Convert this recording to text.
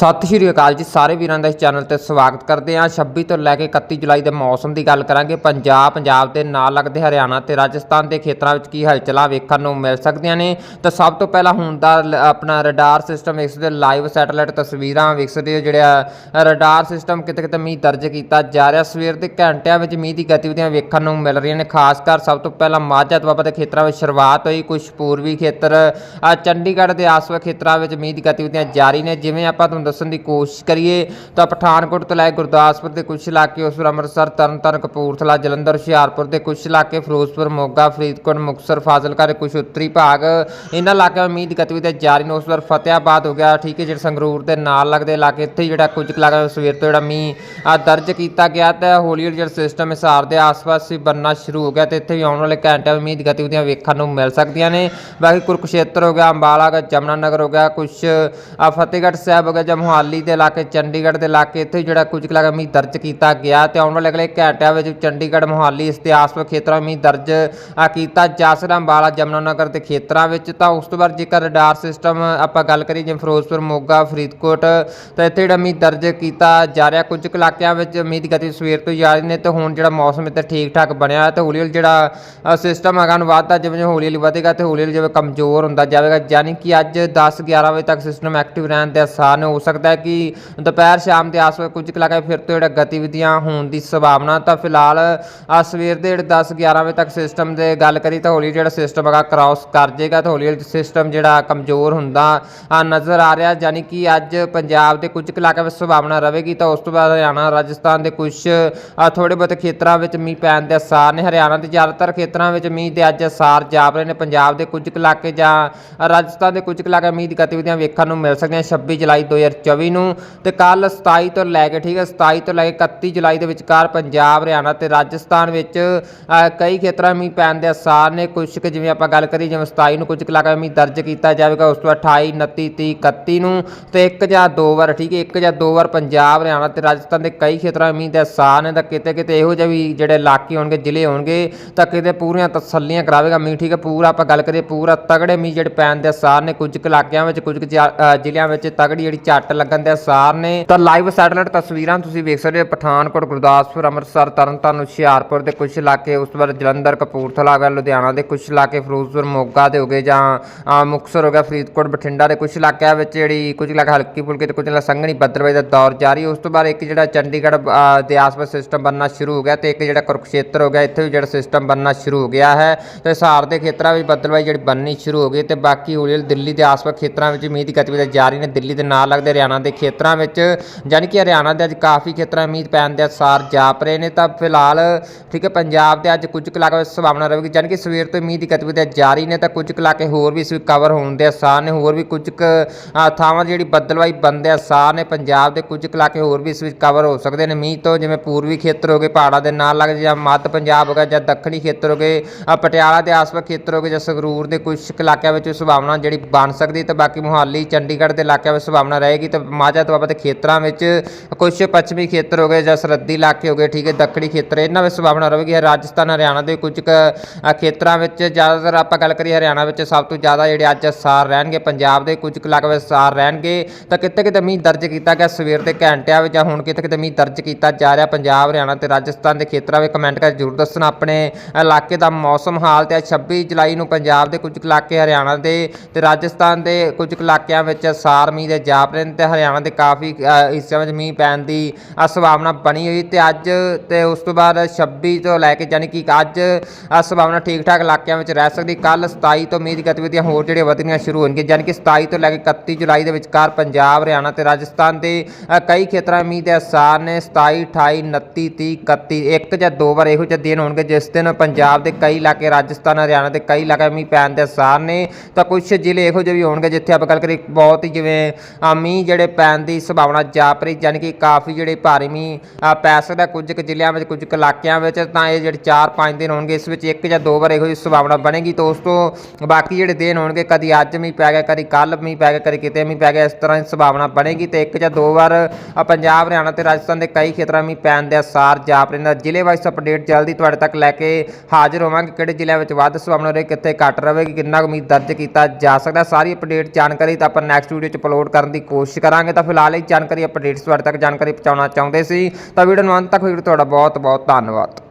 ਸਤਿ ਸ਼੍ਰੀ ਅਕਾਲ ਜੀ ਸਾਰੇ ਵੀਰਾਂ ਦਾ ਇਸ ਚੈਨਲ ਤੇ ਸਵਾਗਤ ਕਰਦੇ ਹਾਂ। 26 ਤੋਂ ਲੈ ਕੇ 31 ਜੁਲਾਈ ਦੇ ਮੌਸਮ ਦੀ ਗੱਲ ਕਰਾਂਗੇ। ਪੰਜਾਬ ਪੰਜਾਬ ਦੇ ਨਾਲ ਲੱਗਦੇ ਹਰਿਆਣਾ ਤੇ ਰਾਜਸਥਾਨ ਦੇ ਖੇਤਰਾਂ ਵਿੱਚ ਕੀ ਹਲਚਲਾਂ ਵੇਖਣ ਨੂੰ ਮਿਲ ਸਕਦੀਆਂ ਨੇ। ਤਾਂ ਸਭ ਤੋਂ ਪਹਿਲਾਂ ਹੁਣ ਦਾ ਆਪਣਾ ਰਡਾਰ ਸਿਸਟਮ ਇਸ ਦੇ ਲਾਈਵ ਸੈਟੇਲਾਈਟ ਤਸਵੀਰਾਂ ਵੇਖ ਸਕਦੇ ਹੋ। ਜਿਹੜਾ ਰਡਾਰ ਸਿਸਟਮ ਕਿਤੇ ਕਿਤੇ ਮੀਂਹ ਦਰਜ ਕੀਤਾ ਜਾ ਰਿਹਾ। ਸਵੇਰ ਦੇ ਘੰਟਿਆਂ ਵਿੱਚ ਮੀਂਹ ਦੀ ਗਤੀਵਿਧੀਆਂ ਵੇਖਣ ਨੂੰ ਮਿਲ ਰਹੀਆਂ ਨੇ। ਖਾਸ ਕਰ ਸਭ ਤੋਂ ਪਹਿਲਾਂ ਮਾਝਾ ਦੁਆਬਾ ਦੇ ਖੇਤਰਾਂ ਵਿੱਚ ਸ਼ੁਰੂਆਤ ਹੋਈ। ਕੁਝ ਪੂਰਬੀ ਖੇਤਰ ਚੰਡੀਗੜ੍ਹ ਦੇ ਆਸ-ਪਾਸ ਖੇਤਰਾਂ ਵਿੱਚ ਮੀਂਹ ਦੀ ਗਤੀਵਿਧੀਆਂ ਜਾਰੀ ਨੇ। ਜਿਵੇਂ ਆਪਾਂ ਤੁਹਾਨੂੰ ਦੱਸਣ ਦੀ ਕੋਸ਼ਿਸ਼ ਕਰੀਏ ਤਾਂ ਪਠਾਨਕੋਟ ਤੋਂ ਲੈ ਕੇ ਗੁਰਦਾਸਪੁਰ ਦੇ ਕੁਝ ਇਲਾਕੇ, ਉਸ ਤੋਂ ਅੰਮ੍ਰਿਤਸਰ, ਤਰਨਤਾਰਨ, ਕਪੂਰਥਲਾ, ਜਲੰਧਰ, ਹੁਸ਼ਿਆਰਪੁਰ ਦੇ ਕੁਝ ਇਲਾਕੇ, ਫਿਰੋਜ਼ਪੁਰ, ਮੋਗਾ, ਫਰੀਦਕੋਟ, ਮੁਕਤਸਰ, ਫਾਜ਼ਿਲਕਾ ਦੇ ਕੁਝ ਉੱਤਰੀ ਭਾਗ। ਇਹਨਾਂ ਇਲਾਕਿਆਂ ਵਿੱਚ ਮੀਂਹ ਦੀ ਗਤੀਵਿਧੀਆਂ ਜਾਰੀ ਨੇ। ਉਸ ਵਾਰ ਫਤਿਆਬਾਦ ਹੋ ਗਿਆ, ਠੀਕ ਹੈ, ਜਿਹੜਾ ਸੰਗਰੂਰ ਦੇ ਨਾਲ ਲੱਗਦੇ ਇਲਾਕੇ, ਇੱਥੇ ਜਿਹੜਾ ਕੁਝ ਕੁ ਇਲਾਕਿਆਂ ਵਿੱਚ ਸਵੇਰ ਤੋਂ ਜਿਹੜਾ ਮੀਂਹ ਆ ਦਰਜ ਕੀਤਾ ਗਿਆ ਤੇ ਹੌਲੀ ਹੌਲੀ ਜਿਹੜਾ ਸਿਸਟਮ ਹਿਸਾਰ ਦੇ ਆਸ-ਪਾਸ ਹੀ ਬੰਨਣਾ ਸ਼ੁਰੂ ਹੋ ਗਿਆ ਤੇ ਇੱਥੇ ਵੀ ਆਉਣ ਵਾਲੇ ਘੰਟਿਆਂ ਵਿੱਚ ਮੀਂਹ ਦੀ ਗਤੀਵਿਧੀਆਂ ਵੇਖਣ ਨੂੰ ਮਿਲ ਸਕਦੀਆਂ ਨੇ। ਬਾਕੀ ਕੁਰਕਸ਼ੇਤਰ ਹੋ ਗਿਆ, ਅੰਬਾਲਾ ਹੋ ਜਮਨਾ ਨਗਰ ਹੋ ਗਿਆ ਕੁਝ ਫਤਿਹਗੜ੍ਹ ਸਾਹਿਬ ਹੋ ਗਿਆ ਜਾਂ ਮੋਹਾਲੀ ਦੇ ਇਲਾਕੇ, ਚੰਡੀਗੜ੍ਹ ਦੇ ਇਲਾਕੇ, ਇੱਥੇ ਜਿਹੜਾ ਕੁਝ ਕੁ ਇਲਾਕਾ ਮੀਂਹ ਦਰਜ ਕੀਤਾ ਗਿਆ ਤੇ ਆਉਣ ਵਾਲੇ ਅਗਲੇ ਘੰਟਿਆਂ ਵਿੱਚ ਚੰਡੀਗੜ੍ਹ, ਮੋਹਾਲੀ ਇਸ ਦੇ ਆਸ-ਪਾਸ ਖੇਤਰਾਂ ਮੀਂਹ ਦਰਜ ਆ ਕੀਤਾ ਜਾ ਸਕਦਾ। ਅੰਬਾਲਾ ਜਮਨਾ ਨਗਰ ਦੇ ਖੇਤਰਾਂ ਵਿੱਚ ਤਾਂ ਉਸ ਤੋਂ ਬਾਅਦ ਜੇਕਰ ਰਡਾਰ ਸਿਸਟਮ ਆਪਾਂ ਗੱਲ ਕਰੀਏ ਜਿਵੇਂ ਫਿਰੋਜ਼ਪੁਰ, ਮੋਗਾ, ਫਰੀਦਕੋਟ, ਤਾਂ ਇੱਥੇ ਜਿਹੜਾ ਮੀਂਹ ਦਰਜ ਕੀਤਾ ਜਾ ਰਿਹਾ, ਕੁਝ ਕੁ ਇਲਾਕਿਆਂ ਵਿੱਚ ਮੀਂਹ ਦੀ ਗਤੀ ਸਵੇਰ ਤੋਂ ਜਾ ਰਹੀ ਨੇ ਤੇ ਹੁਣ ਜਿਹੜਾ ਮੌਸਮ ਇੱਥੇ ਠੀਕ ਠਾਕ ਬਣਿਆ ਹੈ ਤੇ ਹੌਲੀ ਹੌਲੀ ਜਿਹੜਾ ਸਿਸਟਮ ਹੈਗਾ ਨੂੰ ਵੱਧਦਾ ਜਿਵੇਂ ਜਿਵੇਂ ਹੌਲੀ ਹੌਲੀ ਵਧੇਗਾ ਤੇ ਹੌਲੀ ਹੌਲੀ ਜਿਵੇਂ ਕਮਜ਼ੋਰ ਹੁੰਦਾ ਜਾਵੇਗਾ। ਯਾਨੀ ਕਿ ਅੱਜ 10 11 ਵਜੇ ਤੱਕ ਸਿਸਟਮ ਐਕਟਿਵ ਰਹਿਣ ਦੇ ਆਸਾਰ ਨੇ ਸਕਦਾ ਹੈ ਕਿ ਦੁਪਹਿਰ ਸ਼ਾਮ ਦੇ ਆਸ-ਪਾਸ ਕੁਝ ਕੁ ਇਲਾਕੇ ਫਿਰ ਤੋਂ ਜਿਹੜਾ ਗਤੀਵਿਧੀਆਂ ਹੋਣ ਦੀ ਸੰਭਾਵਨਾ ਤਾਂ ਫਿਲਹਾਲ ਆ ਸਵੇਰ ਦੇ ਜਿਹੜੇ 10 11 ਵਜੇ ਤੱਕ ਸਿਸਟਮ ਦੇ ਗੱਲ ਕਰੀ ਤਾਂ ਹੌਲੀ ਜਿਹੜਾ ਸਿਸਟਮ ਹੈਗਾ ਕ੍ਰਾਸ ਕਰ ਜਾਏਗਾ ਤਾਂ ਹੌਲੀ ਹੌਲੀ ਸਿਸਟਮ ਜਿਹੜਾ ਕਮਜ਼ੋਰ ਹੁੰਦਾ ਆ ਨਜ਼ਰ ਆ ਰਿਹਾ ਯਾਨੀ ਕਿ ਅੱਜ ਪੰਜਾਬ ਦੇ ਕੁਝ ਕੁ ਇਲਾਕਿਆਂ ਵਿੱਚ ਸੰਭਾਵਨਾ ਰਹੇਗੀ ਤਾਂ ਉਸ ਤੋਂ ਬਾਅਦ ਹਰਿਆਣਾ, ਰਾਜਸਥਾਨ ਦੇ ਕੁਝ ਆ ਥੋੜੇ ਬਹੁਤੇ ਖੇਤਰਾਂ ਵਿੱਚ ਮੀਂਹ ਪੈਣ ਦੇ ਅਸਾਰ ਨੇ। ਹਰਿਆਣਾ ਦੇ ਜ਼ਿਆਦਾਤਰ ਖੇਤਰਾਂ ਵਿੱਚ ਮੀਂਹ ਦੇ ਅੱਜ ਅਸਾਰ ਜਾਪ ਰਹੇ ਨੇ। ਪੰਜਾਬ ਦੇ ਕੁਝ ਕੁ ਇਲਾਕੇ ਜਾਂ ਰਾਜਸਥਾਨ ਦੇ ਕੁਝ ਕੁ ਇਲਾਕੇ ਮੀਂਹ ਦੀ ਗਤੀਵਿਧੀਆਂ ਵੇਖਣ ਨੂੰ ਮਿਲ ਸਕਦੀਆਂ। 26 ਜੁਲਾਈ 2024 ਨੂੰ ਤੇ ਕੱਲ 27 ਤੋਂ ਲੈ ਕੇ ਠੀਕ ਹੈ 27 ਤੋਂ ਲੈ ਕੇ 31 ਜੁਲਾਈ ਦੇ ਵਿਚਕਾਰ ਪੰਜਾਬ ਹਰਿਆਣਾ ਤੇ ਰਾਜਸਥਾਨ ਵਿੱਚ ਅ, ਕਈ ਖੇਤਰਾਂ ਮੀਂਹ ਪੈਣ ਦੇ ਆਸਾਰ ਨੇ। ਕੁਝ ਕੁ ਜਿਵੇਂ ਆਪਾਂ ਗੱਲ ਕਰੀ ਜਿਵੇਂ 27 ਨੂੰ ਕੁਝ ਕੁ ਮੀਂਹ ਦਰਜ ਕੀਤਾ ਜਾਵੇਗਾ ਉਸ ਤੋਂ ਬਾਅਦ 28 29 30 31 ਨੂੰ ਤੇ ਇੱਕ ਜਾਂ ਦੋ ਵਾਰ ਠੀਕ ਹੈ ਇੱਕ ਜਾਂ ਦੋ ਵਾਰ ਪੰਜਾਬ ਹਰਿਆਣਾ ਤੇ ਰਾਜਸਥਾਨ ਦੇ ਕਈ ਖੇਤਰਾਂ ਵਿੱਚ ਮੀਂਹ ਦੇ ਆਸਾਰ ਨੇ। ਤਾਂ ਕਿਤੇ ਕਿਤੇ ਇਹੋ ਜਿਹੇ ਵੀ ਜਿਹੜੇ ਇਲਾਕੇ ਹੋਣਗੇ ਜ਼ਿਲ੍ਹੇ ਹੋਣਗੇ ਤਾਂ ਕਿਤੇ ਪੂਰੀਆਂ ਤਸੱਲੀਆਂ ਕਰਾਵੇਗਾ ਮੀਂਹ ਠੀਕ ਹੈ ਪੂਰਾ ਆਪਾਂ ਗੱਲ ਕਰੀਏ ਪੂਰਾ ਤਗੜੇ ਮੀਂਹ ਜਿਹੜੇ ਪੈਣ ਦੇ ਆਸਾਰ ਨੇ। ਕੁਝ ਕੁ ਇਲਾਕਿਆਂ ਵਿੱਚ ਕੁਝ ਕੁ ਜ਼ਿਲ੍ਹਿਆਂ ਵਿੱਚ ਤਗੜੀ ਜਿਹੜੀ ਘੱਟ ਲੱਗਣ ਦੇ ਆਸਾਰ ਨੇ। ਤਾਂ ਲਾਈਵ ਸੈਟੇਲਾਈਟ ਤਸਵੀਰਾਂ ਤੁਸੀਂ ਵੇਖ ਸਕਦੇ ਹੋ ਪਠਾਨਕੋਟ ਗੁਰਦਾਸਪੁਰ ਅੰਮ੍ਰਿਤਸਰ ਤਰਨਤਾਰਨ ਹੁਸ਼ਿਆਰਪੁਰ ਦੇ ਕੁਝ ਇਲਾਕੇ ਉਸ ਤੋਂ ਬਾਅਦ ਜਲੰਧਰ ਕਪੂਰਥਲਾ ਹੋ ਲੁਧਿਆਣਾ ਦੇ ਕੁਝ ਇਲਾਕੇ ਫਿਰੋਜ਼ਪੁਰ ਮੋਗਾ ਦੇ ਹੋ ਗਏ ਜਾਂ ਅ, ਮੁਕਤਸਰ ਹੋ ਗਿਆ ਫਰੀਦਕੋਟ ਬਠਿੰਡਾ ਦੇ ਕੁਝ ਇਲਾਕਿਆਂ ਵਿੱਚ ਜਿਹੜੀ ਕੁਝ ਇਲਾਕੇ ਹਲਕੀ ਫੁਲਕੀ ਤੇ ਕੁਝ ਇਲਾਕੇ ਸੰਘਣੀ ਬੱਦਲਵਾਈ ਦਾ ਦੌਰ ਜਾਰੀ। ਉਸ ਤੋਂ ਬਾਅਦ ਇੱਕ ਜਿਹੜਾ ਚੰਡੀਗੜ੍ਹ ਦੇ ਆਸ-ਪਾਸ ਸਿਸਟਮ ਬਣਨਾ ਸ਼ੁਰੂ ਹੋ ਗਿਆ ਤੇ ਇੱਕ ਜਿਹੜਾ ਕੁਰਕਸ਼ੇਤਰ ਹੋ ਗਿਆ ਇੱਥੇ ਵੀ ਜਿਹੜਾ ਸਿਸਟਮ ਬਣਨਾ ਸ਼ੁਰੂ ਹੋ ਗਿਆ ਹੈ। ਤੇ ਹਿਸਾਰ ਦੇ ਖੇਤਰਾਂ ਵਿੱਚ ਬੱਦਲਵਾਈ ਜਿਹੜੀ ਬਣਨੀ ਸ਼ੁਰੂ ਹੋ ਗਈ ਤੇ ਬਾਕੀ ਹੌਲੀ ਹੌਲੀ ਦਿੱਲੀ ਦੇ ਆਸ-ਪਾਸ ਖੇਤਰਾਂ ਵਿੱਚ ਮੀਂਹ ਦੀ ਗਤੀਵਿਧੀ ਜਾਰੀ ਨੇ। ਦਿੱਲੀ ਦੇ ਨਾਲ ਲੱਗਦੇ ਹਰਿਆਣਾ ਦੇ ਖੇਤਰਾਂ ਵਿੱਚ ਯਾਨੀ ਕਿ ਹਰਿਆਣਾ ਦੇ ਅੱਜ ਕਾਫੀ ਖੇਤਰਾਂ ਮੀਂਹ ਪੈਣ ਦੇ ਆਸਾਰ ਜਾਪ ਰਹੇ ਨੇ। ਤਾਂ ਫਿਲਹਾਲ ਠੀਕ ਹੈ ਪੰਜਾਬ ਦੇ ਅੱਜ ਕੁਝ ਕੁ ਇਲਾਕਿਆਂ ਵਿੱਚ ਸੰਭਾਵਨਾ ਰਹੇਗੀ ਯਾਨੀ ਕਿ ਸਵੇਰ ਤੋਂ ਮੀਂਹ ਦੀ ਗਤੀਵਿਧੀਆਂ ਜਾਰੀ ਨੇ। ਤਾਂ ਕੁਝ ਕੁ ਇਲਾਕੇ ਹੋਰ ਵੀ ਇਸ ਵਿੱਚ ਕਵਰ ਹੋਣ ਦੇ ਆਸਾਰ ਨੇ ਹੋਰ ਵੀ ਕੁਝ ਕੁ ਅ, ਥਾਵਾਂ ਜਿਹੜੀ ਬੱਦਲਵਾਈ ਬਣਨ ਦੇ ਆਸਾਰ ਨੇ ਪੰਜਾਬ ਦੇ ਕੁਝ ਕੁ ਇਲਾਕੇ ਹੋਰ ਵੀ ਇਸ ਵਿੱਚ ਕਵਰ ਹੋ ਸਕਦੇ ਨੇ। ਮੀਂਹ ਤੋਂ ਜਿਵੇਂ ਪੂਰਬੀ ਖੇਤਰ ਹੋ ਗਏ ਪਹਾੜਾਂ ਦੇ ਨਾਲ ਲੱਗ ਜਾਂ ਮੱਧ ਪੰਜਾਬ ਹੋ ਗਿਆ ਜਾਂ ਦੱਖਣੀ ਖੇਤਰ ਹੋ ਗਏ ਪਟਿਆਲਾ ਦੇ ਆਸ-ਪਾਸ ਖੇਤਰ ਹੋ ਗਏ ਜਾਂ ਸੰਗਰੂਰ ਦੇ ਕੁਝ ਕੁ ਇਲਾਕਿਆਂ ਵਿੱਚ ਸੰਭਾਵਨਾ ਜਿਹੜੀ ਬਣ ਸਕਦੀ ਤੇ ਬਾਕੀ ਮੁਹਾਲੀ ਚੰਡੀਗੜ੍ਹ ਦੇ ਇਲਾਕਿਆਂ ਵਿੱਚ ਸੰਭਾਵਨਾ ਰਹੇ ਤੇ ਮਾਝਾ ਦੁਆਬਾ ਦੇ ਖੇਤਰਾਂ ਵਿੱਚ ਕੁਝ ਪੱਛਮੀ ਖੇਤਰ ਹੋ ਗਏ ਜਾਂ ਸਰਹੱਦੀ ਇਲਾਕੇ ਹੋ ਗਏ, ਠੀਕ ਹੈ, ਦੱਖਣੀ ਖੇਤਰ, ਇਹਨਾਂ ਵਿੱਚ ਸੰਭਾਵਨਾ ਰਹੇਗੀ। ਰਾਜਸਥਾਨ, ਹਰਿਆਣਾ ਦੇ ਕੁਝ ਕੁ ਖੇਤਰਾਂ ਵਿੱਚ ਜ਼ਿਆਦਾਤਰ ਆਪਾਂ ਗੱਲ ਕਰੀਏ ਹਰਿਆਣਾ ਵਿੱਚ ਸਭ ਤੋਂ ਜ਼ਿਆਦਾ ਜਿਹੜੇ ਅੱਜ ਸਾਰ ਰਹਿਣਗੇ, ਪੰਜਾਬ ਦੇ ਕੁਝ ਕੁ ਇਲਾਕਿਆਂ ਵਿੱਚ ਸਾਰ ਰਹਿਣਗੇ, ਤਾਂ ਕਿਤੇ ਕਿਤੇ ਮੀਂਹ ਦਰਜ ਕੀਤਾ ਗਿਆ ਸਵੇਰ ਦੇ ਘੰਟਿਆਂ ਵਿੱਚ ਜਾਂ ਹੁਣ ਕਿਤੇ ਕਿਤੇ ਮੀਂਹ ਦਰਜ ਕੀਤਾ ਜਾ ਰਿਹਾ ਪੰਜਾਬ, ਹਰਿਆਣਾ ਤੇ ਰਾਜਸਥਾਨ ਦੇ ਖੇਤਰਾਂ ਵਿੱਚ ਕਮੈਂਟ ਕਰਕੇ ਜ਼ਰੂਰ ਦੱਸਣਾ। ਆਪਣੇ ਇਲਾਕੇ ਦਾ ਮੌਸਮ ਹਾਲ ਤੇ ਅੱਜ 26 ਜੁਲਾਈ ਨੂੰ ਪੰਜਾਬ ਦੇ ਕੁਝ ਕੁ ਇਲਾਕੇ ਹਰਿਆਣਾ ਦੇ ਤੇ ਰਾਜਸਥਾਨ ਦੇ ਕੁਝ ਕੁ ਇਲਾਕਿਆਂ ਵਿੱਚ ਸਾਰ ਮੀਂਹ ਦੇ ਜਾਪ ਰਹੇ ਨੇ ਤੇ ਹਰਿਆਣਾ ਦੇ ਕਾਫੀ ਹਿੱਸਿਆਂ ਵਿੱਚ ਮੀਂਹ ਪੈਣ ਦੀ ਅ, ਸੰਭਾਵਨਾ ਬਣੀ ਹੋਈ ਤੇ ਅੱਜ ਤੇ ਉਸ ਤੋਂ ਬਾਅਦ 26 ਤੋਂ ਲੈ ਕੇ ਯਾਨੀ ਕਿ ਅੱਜ ਅ, ਸੰਭਾਵਨਾ ਠੀਕ ਠਾਕ ਇਲਾਕਿਆਂ ਵਿੱਚ ਰਹਿ ਸਕਦੀ। ਕੱਲ 27 ਤੋਂ ਮੀਂਹ ਦੀ ਗਤੀਵਿਧੀਆਂ ਹੋਰ ਜਿਹੜੀਆਂ ਵਧਣੀਆਂ ਸ਼ੁਰੂ ਹੋਣਗੀਆਂ ਯਾਨੀ ਕਿ 27 ਤੋਂ ਲੈ ਕੇ 31 ਜੁਲਾਈ ਦੇ ਵਿਚਕਾਰ ਪੰਜਾਬ ਹਰਿਆਣਾ ਤੇ ਰਾਜਸਥਾਨ ਦੇ ਕਈ ਖੇਤਰਾਂ ਵਿੱਚ ਮੀਂਹ ਦੇ ਅਸਾਰ ਨੇ 27 28 29 30 31 ਇੱਕ ਜਾਂ ਦੋ ਵਾਰ ਇਹੋ ਜਿਹੇ ਦਿਨ ਹੋਣਗੇ ਜਿਸ ਦਿਨ ਪੰਜਾਬ ਦੇ ਕਈ ਇਲਾਕੇ ਰਾਜਸਥਾਨ ਹਰਿਆਣਾ ਦੇ ਕਈ ਇਲਾਕੇ ਮੀਂਹ ਪੈਣ ਦੇ ਅਸਾਰ ਨੇ। ਤਾਂ ਕੁਝ ਜ਼ਿਲ੍ਹੇ ਇਹੋ ਜਿਹੇ ਵੀ ਹੋਣਗੇ ਜਿੱਥੇ ਆਪਾਂ ਗੱਲ ਕਰੀਏ ਬਹੁਤ ਹੀ ਜਿਵੇਂ ਮੀਂਹ ਮੀਂਹ ਜਿਹੜੇ ਪੈਣ ਦੀ ਸੰਭਾਵਨਾ ਜਾਪ ਰਹੀ ਯਾਨੀ ਕਿ ਕਾਫੀ ਜਿਹੜੇ ਭਾਰੀ ਮੀਂਹ ਪੈ ਸਕਦਾ ਕੁਝ ਕੁ ਜ਼ਿਲ੍ਹਿਆਂ ਵਿੱਚ, ਕੁਝ ਕੁ ਇਲਾਕਿਆਂ ਵਿੱਚ, ਤਾਂ ਇਹ ਜਿਹੜੇ 4-5 ਦਿਨ ਹੋਣਗੇ, ਇਸ ਵਿੱਚ ਇੱਕ ਜਾਂ ਦੋ ਵਾਰ ਇਹੋ ਜਿਹੀ ਸੰਭਾਵਨਾ ਬਣੇਗੀ। ਤਾਂ ਉਸ ਤੋਂ ਬਾਕੀ ਜਿਹੜੇ ਦਿਨ ਹੋਣਗੇ, ਕਦੀ ਅੱਜ ਮੀਂਹ ਪੈ ਗਿਆ, ਕਦੀ ਕੱਲ ਮੀਂਹ ਪੈ ਗਿਆ, ਕਦੀ ਕਿਤੇ ਮੀਂਹ ਪੈ ਗਿਆ, ਇਸ ਤਰ੍ਹਾਂ ਦੀ ਸੰਭਾਵਨਾ ਬਣੇਗੀ। ਤੇ ਇੱਕ ਜਾਂ ਦੋ ਵਾਰ ਪੰਜਾਬ, ਹਰਿਆਣਾ ਤੇ ਰਾਜਸਥਾਨ ਦੇ ਕਈ ਖੇਤਰਾਂ ਮੀਂਹ ਪੈਣ ਦੇ ਆਸਾਰ ਜਾਪ ਰਹੇ ਨੇ। ਜ਼ਿਲ੍ਹੇ ਵਾਈਜ਼ ਅਪਡੇਟ ਜਲਦੀ ਤੁਹਾਡੇ ਤੱਕ ਲੈ ਕੇ ਹਾਜ਼ਰ ਹੋਵਾਂਗੇ, ਕਿਹੜੇ ਜ਼ਿਲ੍ਹਿਆਂ ਵਿੱਚ ਵੱਧ ਸੰਭਾਵਨਾ ਰਹੇ, ਕਿੱਥੇ ਘੱਟ ਰਹੇਗੀ, ਕਿੰਨਾ ਕੁ ਉਮੀਦ ਦਰਜ ਕੀਤਾ ਜਾ ਸਕਦਾ। ਸਾਰੀ ਅਪਡੇਟ ਜਾਣਕਾਰੀ ਤਾਂ ਆਪਾਂ ਨੈਕਸਟ ਵੀਡੀਓ 'ਚ ਅਪਲੋਡ ਕਰਨ ਦੀ ਕੋਸ਼ਿਸ਼ ਕੋਸ਼ਿਸ਼ ਕਰਾਂਗੇ ਤਾਂ ਫਿਲਹਾਲ ਇਹ ਜਾਣਕਾਰੀ ਅਪਡੇਟਸ ਤੁਹਾਡੇ ਤੱਕ, ਜਾਣਕਾਰੀ ਪਹੁੰਚਾਉਣਾ ਚਾਹੁੰਦੇ ਸੀ। ਤਾਂ ਵੀਡੀਓ ਨੂੰ ਅੰਤ ਤੱਕ ਵੀਡੀਓ ਤੁਹਾਡਾ ਬਹੁਤ ਬਹੁਤ ਧੰਨਵਾਦ।